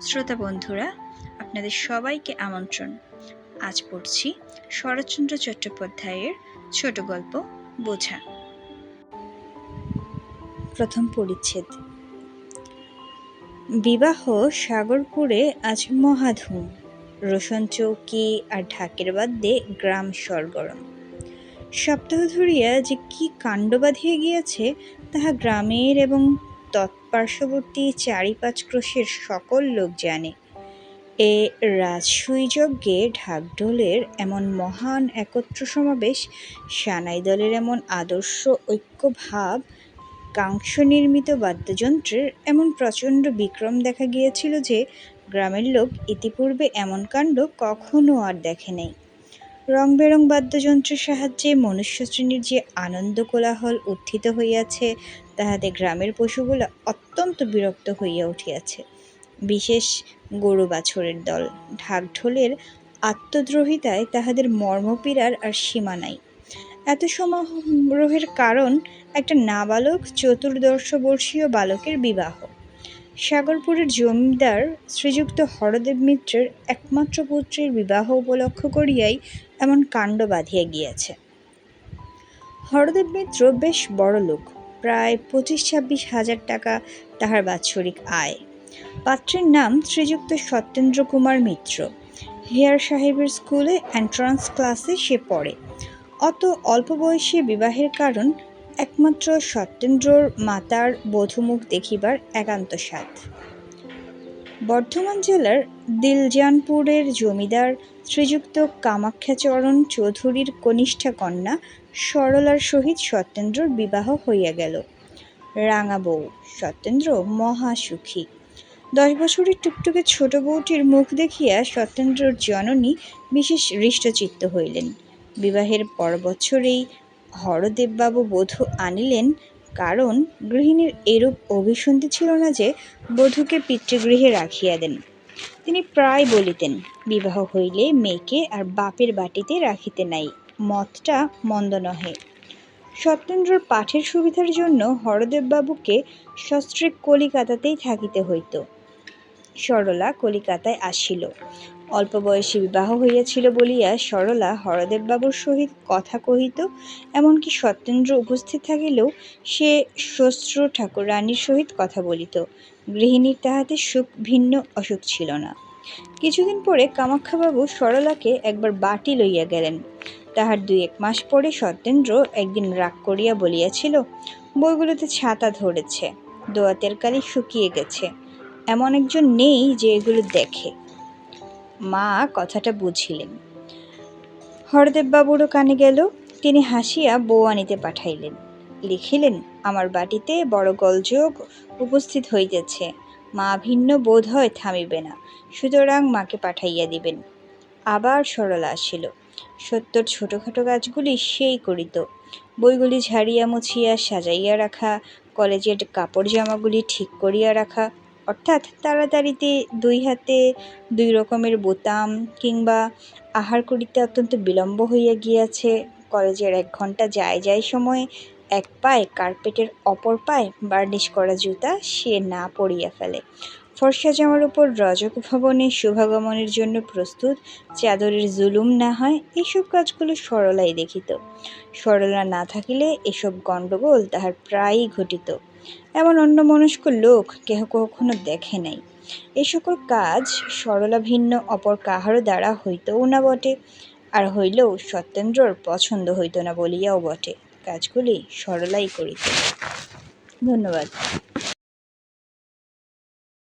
শ্রোতা বন্ধুরা, আপনাদের সবাইকে আমন্ত্রণ। আজ পড়ছি শরৎচন্দ্র চট্টোপাধ্যায়ের ছোট গল্প, বোঝা। প্রথম পরিচ্ছেদ। বিবাহ সাগরপুরে আজ মহাধুম। রোশন চৌকি আর ঢাকের বাদ্যে গ্রাম সরগরম। সপ্তাহ ধরিয়া যে কি কাণ্ড বাঁধিয়া গিয়াছে, তাহা গ্রামের এবং তৎপার্শ্ববর্তী চারি পাঁচ ক্রোশের সকল লোক জানে। এ রাজসুইযজ্ঞে ঢাকঢোলের এমন মহান একত্র সমাবেশ, সানাই দলের এমন আদর্শ ঐক্যভাব কাংস নির্মিত বাদ্যযন্ত্রের এমন প্রচণ্ড বিক্রম দেখা গিয়েছিল যে, গ্রামের লোক ইতিপূর্বে এমন কাণ্ড কখনো আর দেখে নাই। রং বেরং বাদ্যযন্ত্রের সাহায্যে মনুষ্য শ্রেণির যে আনন্দ কোলাহল উত্থিত হইয়াছে, তাহাতে গ্রামের পশুগুলো অত্যন্ত বিরক্ত হইয়া উঠিয়াছে। বিশেষ গরু বাছরের দল ঢাক ঢোলের আত্মদ্রোহিতায় তাহাদের মর্মপীড়ার আর সীমা নাই। এত সমারোহের কারণ একটা নাবালক চতুর্দশবর্ষীয় বালকের বিবাহ। সাগরপুরের জমিদার শ্রীযুক্ত হরদেব মিত্রের একমাত্র পুত্রের বিবাহ উপলক্ষ করিয়াই এমন কাণ্ড বাঁধিয়া গিয়াছে। হরদেব মিত্র বেশ বড় লোক, প্রায় পঁচিশ ছাব্বিশ হাজার টাকা তাহার বাৎসরিক আয়। পাত্রের নাম শ্রীযুক্ত সত্যেন্দ্র কুমার মিত্র। হেয়ার সাহেবের স্কুলে এন্ট্রান্স ক্লাসে সে পড়ে। অত অল্প বয়সে বিবাহের কারণ একমাত্র সত্যেন্দ্রর মাতার বধুমুখ দেখিবার একান্ত স্বাদ। বর্ধমান জেলার দিলজানপুরের জমিদার শ্রীযুক্ত কামাখ্যাচরণ চৌধুরীর কনিষ্ঠা কন্যা সরলার সহিত সত্যেন্দ্রর বিবাহ হইয়া গেল। রাঙা বউ, সত্যেন্দ্র মহা সুখী দশ বছরের টুকটুকে ছোট বউটির মুখ দেখিয়া সত্যেন্দ্রর জননী বিশেষ হৃষ্টচিত্ত হইলেন। বিবাহের পর বছরেই হরদেববাবু বধূ আনিলেন কারণ গৃহিণীর এরূপ অভিসন্ধি ছিল না যে বধূকে পিতৃগৃহে রাখিয়া দেন। তিনি প্রায় বলিতেন, বিবাহ হইলে মেয়েকে আর বাপের বাটিতে রাখিতে নাই, মতটা মন্দ নহে। সত্যেন্দ্রর পাঠের সুবিধার জন্য হরদেববাবুকে সস্ত্রীক কলিকাতাতেই থাকিতে হইত। সরলা কলিকাতায় আসিল। অল্প বয়সে বিবাহ হইয়াছিল বলিয়া সরলা হরদেববাবুর সহিত কথা কহিত, এমনকি সত্যেন্দ্র উপস্থিত থাকিলেও সে শ্বশ্র ঠাকুরানীর সহিত কথা বলিত। গৃহিণীর তাহাতে সুখ ভিন্ন, অসুখ ছিল না। কিছুদিন পরে কামাখ্যাবাবু সরলাকে একবার বাটি লইয়া গেলেন। তাহার দুই এক মাস পরে সত্যেন্দ্র একদিন রাগ করিয়া বলিয়াছিল, বইগুলোতে ছাতা ধরেছে দোয়াতের কালি শুকিয়ে গেছে। এমন একজন নেই যে এগুলো দেখে। মা কথাটা বুঝিলেন। হরদেববাবুরও কানে গেল, তিনি হাসিয়া বউ আনিতে পাঠাইলেন। লিখিলেন, আমার বাটিতে বড় গলযোগ উপস্থিত হইতেছে। মা ভিন্ন বোধ হয় থামিবে না। সুতরাং মাকে পাঠাইয়া দিবেন। আবার সরলা আসিল। সত্তর ছোটোখাটো কাজগুলি সেই করিত। বইগুলি ঝাড়িয়া মুছিয়া সাজাইয়া রাখা, কলেজের কাপড় জামাগুলি ঠিক করিয়া রাখা অর্থাৎ তাড়াতাড়িতে দুই হাতে দুই রকমের বোতাম কিংবা আহার করিতে অত্যন্ত বিলম্ব হইয়া গিয়াছে। কলেজের এক ঘণ্টা যায় যায় সময়ে, এক পায়ে কার্পেটের অপর পায়ে বার্নিশ করা জুতা সে না পরিয়া ফেলে। ফর্সা জামার উপর রজক ভবনে শুভাগমনের জন্য প্রস্তুত, চাদরের জুলুম না হয়, এসব কাজগুলো সরলাই দেখিত। সরলা না থাকিলে এসব গণ্ডগোল তাহার প্রায়ই ঘটিত। এমন অন্যমনস্ক লোক কেহ কখনো দেখে নাই। এই সকল কাজ সরলা ভিন্ন, অপর কাহারও দ্বারা হইতও না বটে, আর হইলেও সত্যেন্দ্রর পছন্দ হইত না বলিয়াও বটে। কাজগুলি সরলাই করিত। ধন্যবাদ।